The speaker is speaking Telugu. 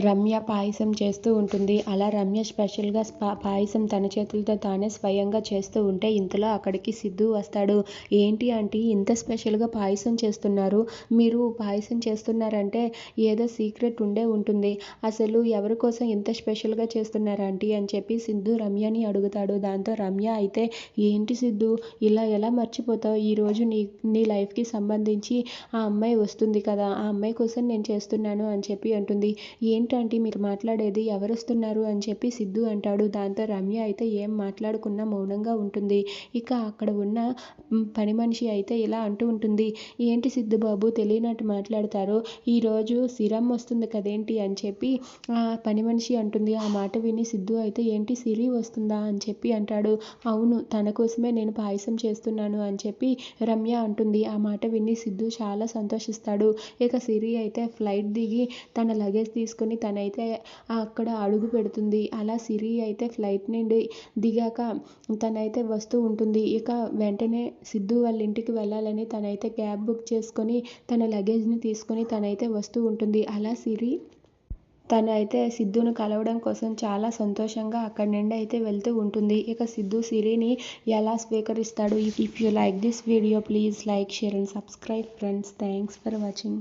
రమ్య పాయసం చేస్తూ ఉంటుంది. అలా రమ్య స్పెషల్గా పాయసం తన చేతులతో తానే స్వయంగా చేస్తూ ఉంటే ఇంతలో అక్కడికి సిద్ధు వస్తాడు. ఏంటి ఆంటీ ఇంత స్పెషల్గా పాయసం చేస్తున్నారు? మీరు పాయసం చేస్తున్నారంటే ఏదో సీక్రెట్ ఉండే ఉంటుంది. అసలు ఎవరి కోసం ఇంత స్పెషల్గా చేస్తున్నారు ఆంటీ అని చెప్పి సిద్ధు రమ్యని అడుగుతాడు. దాంతో రమ్య అయితే ఏంటి సిద్ధు ఇలా ఎలా మర్చిపోతావు? ఈరోజు నీ నీ లైఫ్కి సంబంధించి ఆ అమ్మాయి వస్తుంది కదా ఆ అమ్మాయి కోసం నేను చేస్తున్నాను అని చెప్పి అంటుంది. ఏంటి ఏంటంటే మీరు మాట్లాడేది? ఎవరు వస్తున్నారు అని చెప్పి సిద్ధు అంటాడు. దాంతో రమ్య అయితే ఏం మాట్లాడకుండా మౌనంగా ఉంటుంది. ఇక అక్కడ ఉన్న పని మనిషి అయితే ఇలా అంటూ ఉంటుంది. ఏంటి సిద్ధు బాబు తెలియనట్టు మాట్లాడతారు? ఈరోజు సిరం వస్తుంది కదేంటి? అని చెప్పి ఆ పని మనిషి అంటుంది. ఆ మాట విని సిద్ధు అయితే ఏంటి సిరి వస్తుందా? అని చెప్పి అంటాడు. అవును తన కోసమే నేను పాయసం చేస్తున్నాను అని చెప్పి రమ్య అంటుంది. ఆ మాట విని సిద్ధు చాలా సంతోషిస్తాడు. ఇక సిరి అయితే ఫ్లైట్ దిగి తన లగేజ్ తీసుకొని తనైతే అక్కడ అడుగు పెడుతుంది. అలా సిరి అయితే ఫ్లైట్ నుండి దిగాక తనైతే వస్తూ ఉంటుంది. ఇక వెంటనే సిద్ధు వాళ్ళ ఇంటికి వెళ్ళాలని తనైతే క్యాబ్ బుక్ చేసుకొని తన లగేజ్ని తీసుకొని తనైతే వస్తూ ఉంటుంది. అలా సిరి తను అయితే సిద్ధును కలవడం కోసం చాలా సంతోషంగా అక్కడి నుండి అయితే వెళ్తూ ఉంటుంది. ఇక సిద్ధు సిరిని ఎలా స్వీకరిస్తాడు? If you like this video please like share and subscribe friends thanks for watching